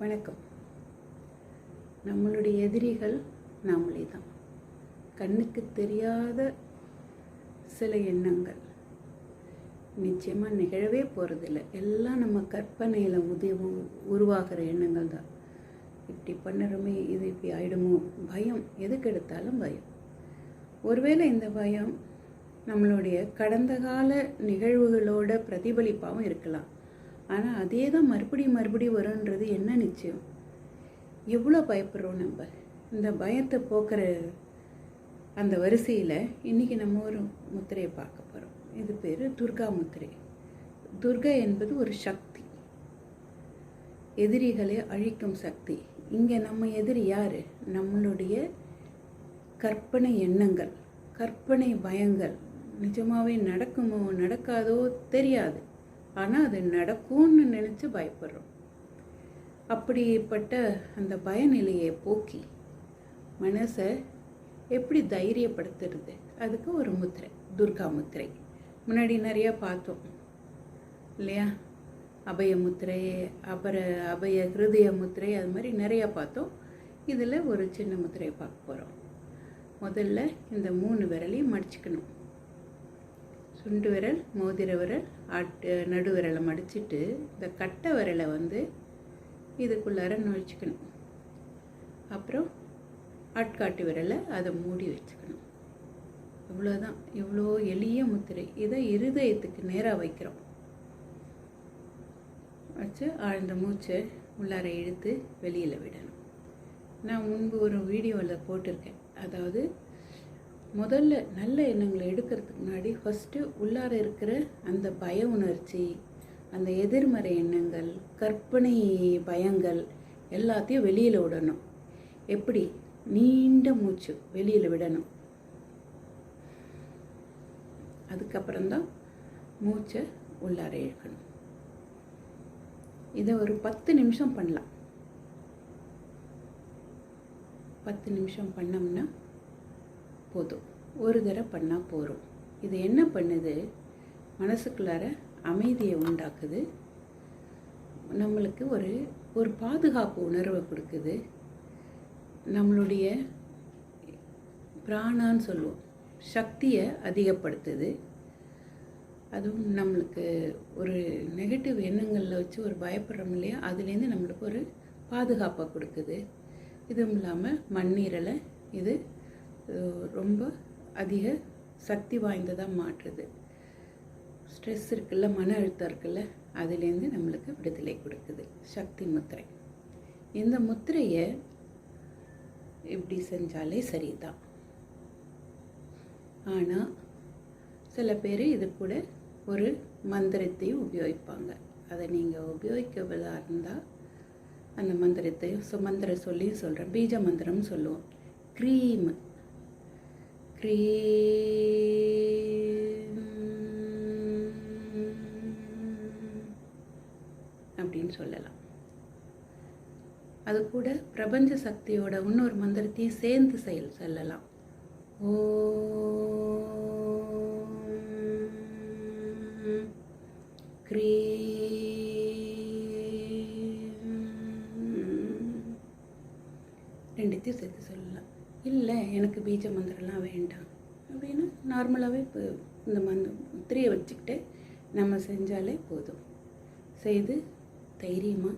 வணக்கம். நம்மளுடைய எதிரிகள் நாமளே தான். கண்ணுக்கு தெரியாத சில எண்ணங்கள் நிச்சயமாக நிகழவே போகிறதில்ல எல்லாம் நம்ம கற்பனையில் உதவி உருவாகிற எண்ணங்கள் தான். இப்படி பண்ணுறோமே இது இப்படி ஆயிடுமோ? பயம். எதுக்கு எடுத்தாலும் பயம். ஒருவேளை இந்த பயம் நம்மளுடைய கடந்த கால நிகழ்வுகளோட பிரதிபலிப்பாகவும் இருக்கலாம். ஆனால் அதே தான் மறுபடியும் மறுபடியும் வரும்ன்றது என்ன நிச்சயம்? எவ்வளோ பயப்படுறோம் நம்ம? இந்த பயத்தை போக்குற அந்த வரிசையில் இன்றைக்கி நம்ம ஒரு முத்திரையை பார்க்க போகிறோம் இது பேர் துர்கா முத்திரை. துர்கா என்பது ஒரு சக்தி. எதிரிகளை அழிக்கும் சக்தி. இங்கே நம்ம எதிரி யார்? நம்மளுடைய கற்பனை எண்ணங்கள் கற்பனை பயங்கள். நிஜமாகவே நடக்குமோ நடக்காதோ தெரியாது. ஆனால் அது நடக்கும்னு நினச்சி பயப்படுறோம். அப்படிப்பட்ட அந்த பயநிலையை போக்கி மனசை எப்படி தைரியப்படுத்துறது? அதுக்கு ஒரு முத்திரை துர்கா முத்திரை. முன்னாடி நிறையா பார்த்தோம். இல்லையா? அபய முத்திரை அபர அபய ஹிருதய முத்திரை அது மாதிரி நிறையா பார்த்தோம். இதில் ஒரு சின்ன முத்திரையை பார்க்க போகிறோம் முதல்ல இந்த மூணு விரலையும் மடிச்சுக்கணும். சுண்டு விரல் மோதிர விரல் ஆட்டு நடு விரலை மடிச்சிட்டு இந்த கட்டை விரலை வந்து இதுக்குள்ளார நுழைச்சிக்கணும். அப்புறம் ஆட்காட்டு விரலை அதை மூடி வச்சுக்கணும். இவ்வளோதான் இவ்வளோ எளிய முத்திரை. இதை இருதயத்துக்கு நேராக வைக்கிறோம். வச்சு ஆழ்ந்த மூச்சை உள்ளார இழுத்து வெளியில் விடணும். நான் முன்பு ஒரு வீடியோவில் போட்டிருக்கேன். அதாவது முதல்ல நல்ல எண்ணங்களை எடுக்கிறதுக்கு முன்னாடி ஃபஸ்ட்டு உள்ளார இருக்கிற அந்த பய உணர்ச்சி அந்த எதிர்மறை எண்ணங்கள் கற்பனை பயங்கள் எல்லாத்தையும் வெளியில் விடணும். எப்படி? நீண்ட மூச்சு வெளியில் விடணும். அதுக்கப்புறம்தான் மூச்சை உள்ளார இழுக்கணும். இதை ஒரு பத்து நிமிஷம் பண்ணலாம். பத்து நிமிஷம் பண்ணோம்னா போதும். ஒரு தடவை பண்ணால் போகிறோம் இது என்ன பண்ணுது? மனசுக்குள்ளார அமைதியை உண்டாக்குது. நம்மளுக்கு ஒரு ஒரு பாதுகாப்பு உணர்வை கொடுக்குது. நம்மளுடைய பிராணான்னு சொல்லுவோம். சக்தியை அதிகப்படுத்துது. அதுவும் நம்மளுக்கு ஒரு நெகட்டிவ் எண்ணங்களில் வச்சு ஒரு பயப்படுறோம் இல்லையா? அதுலேருந்து நம்மளுக்கு ஒரு பாதுகாப்பை கொடுக்குது. இதுவும் இல்லாமல் மண்ணீரலை இது ரொம்ப அதிக சக்தி வாய்ந்ததாக மாற்றுது. ஸ்ட்ரெஸ் இருக்குல்ல மன அழுத்தம் இருக்குல்ல அதுலேருந்து நம்மளுக்கு விடுதலை கொடுக்குது. சக்தி முத்திரை. இந்த முத்திரையை இப்படி செஞ்சாலே சரிதான். ஆனால் சில பேர் இது கூட ஒரு மந்திரத்தையும் உபயோகிப்பாங்க. அதை நீங்கள் உபயோகிக்கவதாக இருந்தால் அந்த மந்திரத்தையும் சுமந்திர மந்திரம் சொல்லி சொல்கிறேன் பீஜ மந்திரம்னு சொல்லுவோம். க்ரீம். அப்படின்னு சொல்லலாம். அது கூட பிரபஞ்ச சக்தியோட இன்னொரு மந்திரத்தையும் சேர்ந்து செயல் சொல்லலாம். ஓ க்ரீ ரெண்டுத்தையும் சேர்த்து சொல்லலாம். இல்லை எனக்கு பீஜ மந்திரம்லாம் வேண்டாம். அப்படின்னா நார்மலாகவே இப்போ இந்த மந்த முத்திரையை வச்சுக்கிட்டு நம்ம செஞ்சாலே போதும். செய்து தைரியமாக